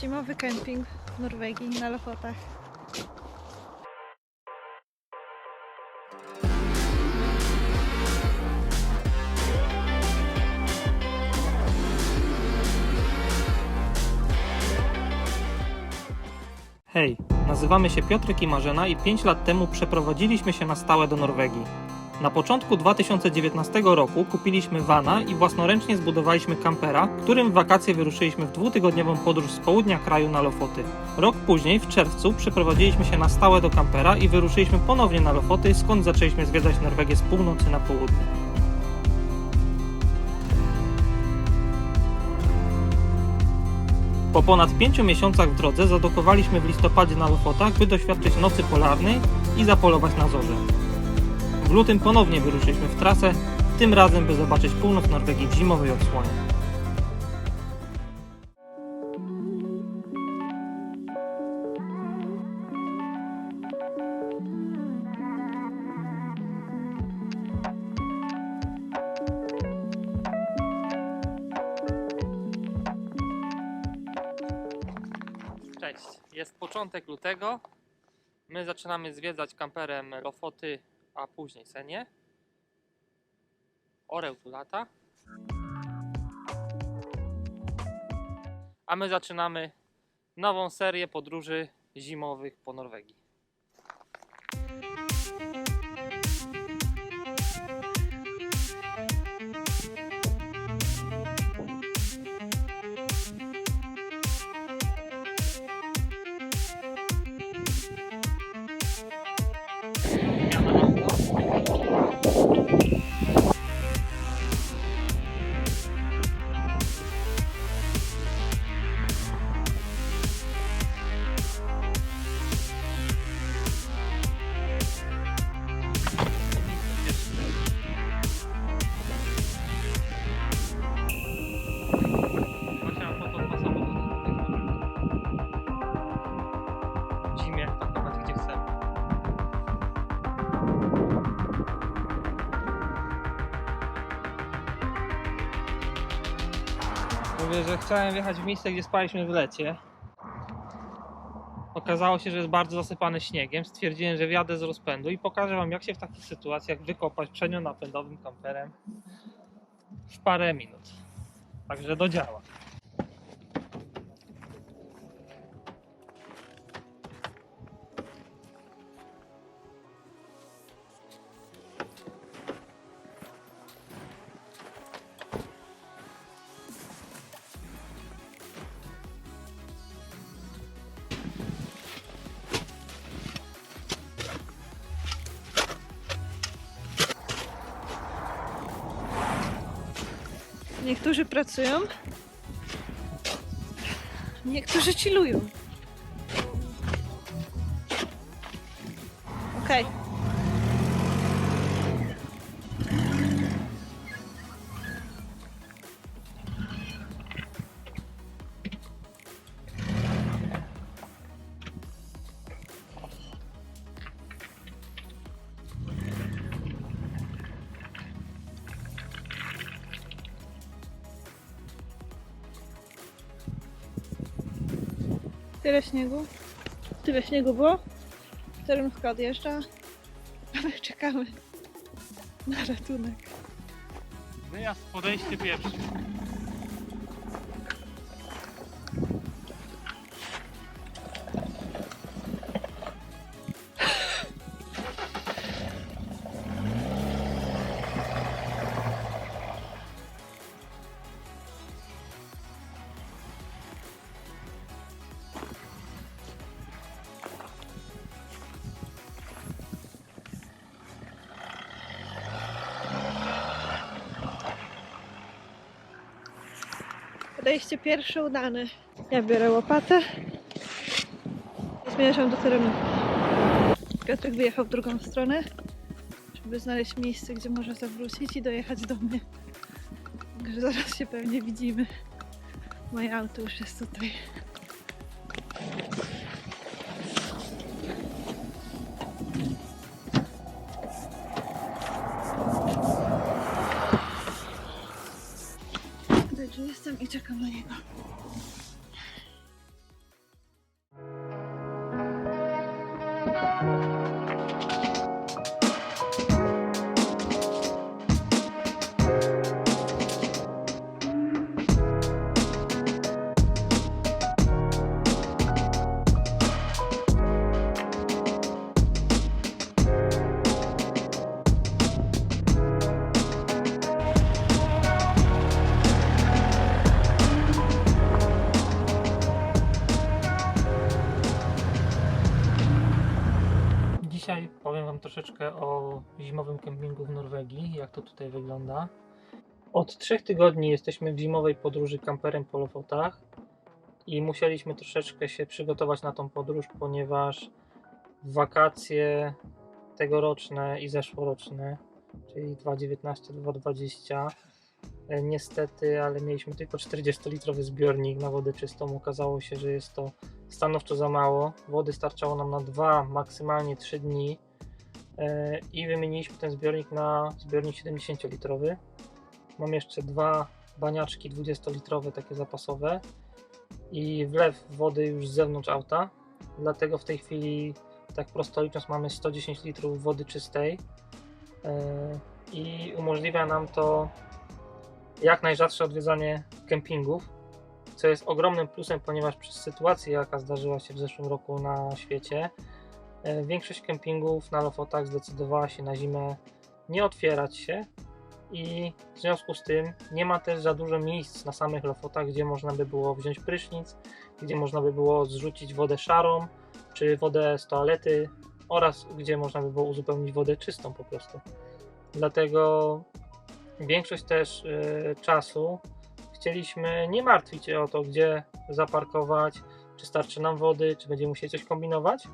Zimowy kemping w Norwegii na Lofotach. Hej, nazywamy się Piotrek i Marzena i 5 lat temu przeprowadziliśmy się na stałe do Norwegii. Na początku 2019 roku kupiliśmy vana i własnoręcznie zbudowaliśmy kampera, którym w wakacje wyruszyliśmy w dwutygodniową podróż z południa kraju na Lofoty. Rok później, w czerwcu, przeprowadziliśmy się na stałe do kampera i wyruszyliśmy ponownie na Lofoty, skąd zaczęliśmy zwiedzać Norwegię z północy na południe. Po ponad 5 miesiącach w drodze zadokowaliśmy w listopadzie na Lofotach, by doświadczyć nocy polarnej i zapolować na zorze. Lutym ponownie wyruszyliśmy w trasę, tym razem by zobaczyć północ Norwegii w zimowej odsłonie. Cześć, jest początek lutego. My zaczynamy zwiedzać kamperem Lofoty, a później Senie. Oreł tu lata. A my zaczynamy nową serię podróży zimowych po Norwegii. Mówię, że chciałem wjechać w miejsce, gdzie spaliśmy w lecie. Okazało się, że jest bardzo zasypane śniegiem. Stwierdziłem, że wjadę z rozpędu i pokażę Wam, jak się w takich sytuacjach wykopać przednio napędowym kamperem w parę minut. Także do działa. Niektórzy pracują, niektórzy chillują. Okej. Tyle śniegu. Tyle śniegu było. Termówka odjeżdża. A my czekamy na ratunek. Wyjazd, podejście pierwsze. Podejście pierwsze udane. Ja biorę łopatę i zmierzam do terenu. Piotrek wyjechał w drugą stronę, żeby znaleźć miejsce, gdzie może zawrócić i dojechać do mnie. Także zaraz się pewnie widzimy. Moje auto już jest tutaj. jestem i czekam na niego. Wam troszeczkę o zimowym kempingu w Norwegii, jak to tutaj wygląda. Od trzech tygodni jesteśmy w zimowej podróży kamperem po Lofotach i musieliśmy troszeczkę się przygotować na tą podróż, ponieważ wakacje tegoroczne i zeszłoroczne, czyli 2019-2020, e, niestety, ale mieliśmy tylko 40-litrowy zbiornik na wodę czystą. Okazało się, że jest to stanowczo za mało. Wody starczało nam na 2, maksymalnie 3 dni i wymieniliśmy ten zbiornik na zbiornik 70-litrowy. Mam jeszcze dwa baniaczki 20-litrowe, takie zapasowe i wlew wody już z zewnątrz auta. Dlatego w tej chwili, tak prosto licząc, mamy 110 litrów wody czystej e, i umożliwia nam to jak najrzadsze odwiedzanie kempingów co jest ogromnym plusem, ponieważ przez sytuację, jaka zdarzyła się w zeszłym roku na świecie, e, większość kempingów na Lofotach zdecydowała się na zimę nie otwierać się i w związku z tym nie ma też za dużo miejsc na samych Lofotach, gdzie można by było wziąć prysznic, gdzie można by było zrzucić wodę szarą, czy wodę z toalety oraz gdzie można by było uzupełnić wodę czystą po prostu. Dlatego większość też e, czasu chcieliśmy nie martwić się o to, gdzie zaparkować, czy starczy nam wody, czy będziemy musieli coś kombinować.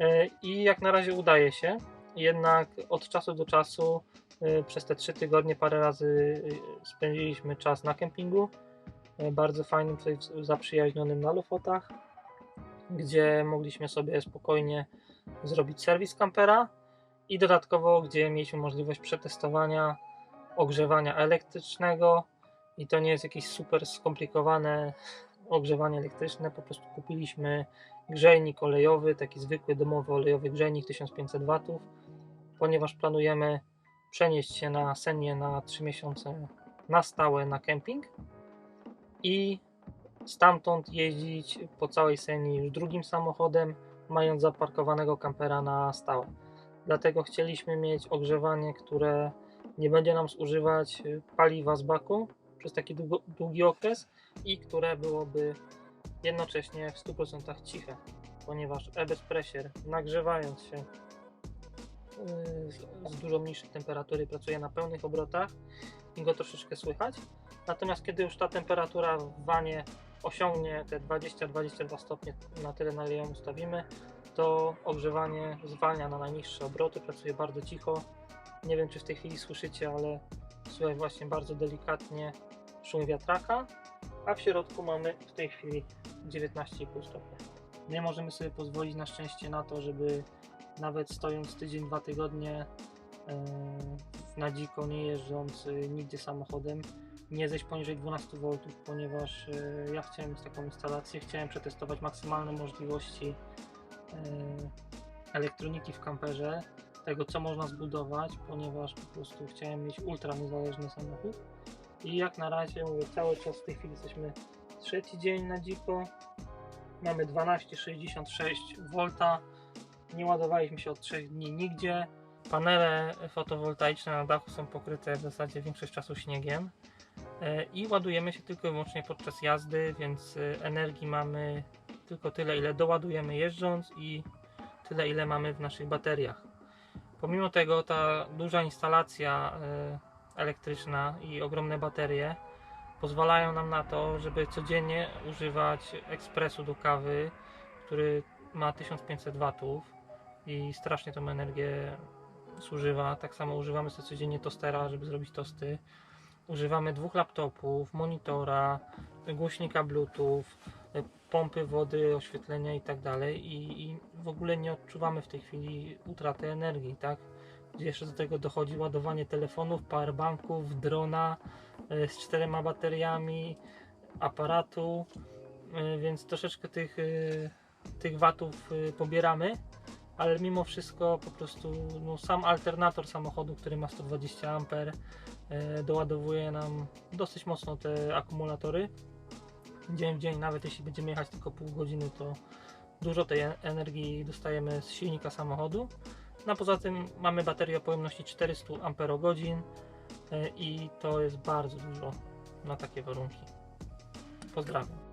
E, I jak na razie udaje się. Jednak od czasu do czasu e, przez te trzy tygodnie parę razy e, spędziliśmy czas na kempingu. Bardzo fajnym, tutaj zaprzyjaźnionym na Lofotach, gdzie mogliśmy sobie spokojnie zrobić serwis kampera i dodatkowo, gdzie mieliśmy możliwość przetestowania ogrzewania elektrycznego, i to nie jest jakieś super skomplikowane ogrzewanie elektryczne. Po prostu kupiliśmy grzejnik olejowy, taki zwykły domowy olejowy grzejnik 1500 W, ponieważ planujemy przenieść się na Senię na 3 miesiące na stałe na kemping i stamtąd jeździć po całej Senii już drugim samochodem, mając zaparkowanego kampera na stałe. Dlatego chcieliśmy mieć ogrzewanie, które nie będzie nam zużywać paliwa z baku, przez taki długi okres i które byłoby jednocześnie w 100% ciche, ponieważ e-bez pressure nagrzewając się yy, z, dużo niższej temperatury pracuje na pełnych obrotach i go troszeczkę słychać. Natomiast kiedy już ta temperatura w wanie osiągnie te 20-22 stopnie na tyle na ile ją ustawimy, to ogrzewanie zwalnia na najniższe obroty, pracuje bardzo cicho. Nie wiem czy w tej chwili słyszycie, ale słychać właśnie bardzo delikatnie szum wiatraka, a w środku mamy w tej chwili 19,5 stopnia. Nie możemy sobie pozwolić na szczęście na to, żeby nawet stojąc tydzień, dwa tygodnie yy, na dziko, nie jeżdżąc yy, nigdzie samochodem, nie zejść poniżej 12 V, ponieważ yy, ja chciałem mieć taką instalację, chciałem przetestować maksymalne możliwości elektroniki w kamperze, tego co można zbudować, ponieważ po prostu chciałem mieć ultra niezależny samochód. I jak na razie mówię, cały czas w tej chwili jesteśmy trzeci dzień na dziko. Mamy 12,66 V. Nie ładowaliśmy się od 3 dni nigdzie. Panele fotowoltaiczne na dachu są pokryte w zasadzie większość czasu śniegiem. E, I ładujemy się tylko i wyłącznie podczas jazdy, więc e, energii mamy tylko tyle, ile doładujemy jeżdżąc i tyle, ile mamy w naszych bateriach. Pomimo tego ta duża instalacja e, elektryczna i ogromne baterie pozwalają nam na to, żeby codziennie używać ekspresu do kawy, który ma 1500 W i strasznie tą energię zużywa. Tak samo używamy sobie codziennie tostera, żeby zrobić tosty. Używamy dwóch laptopów, monitora, głośnika Bluetooth, pompy wody, oświetlenia i tak dalej i w ogóle nie odczuwamy w tej chwili utraty energii, tak? Jeszcze do tego dochodzi ładowanie telefonów, powerbanków, drona e, z czterema bateriami, aparatu, e, więc troszeczkę tych, e, tych watów pobieramy, ale mimo wszystko po prostu no, sam alternator samochodu, który ma 120 A, doładowuje nam dosyć mocno te akumulatory. Dzień w dzień, nawet jeśli będziemy jechać tylko pół godziny, to dużo tej en- energii dostajemy z silnika samochodu. No poza tym mamy baterię o pojemności 400 Ah i to jest bardzo dużo na takie warunki. Pozdrawiam.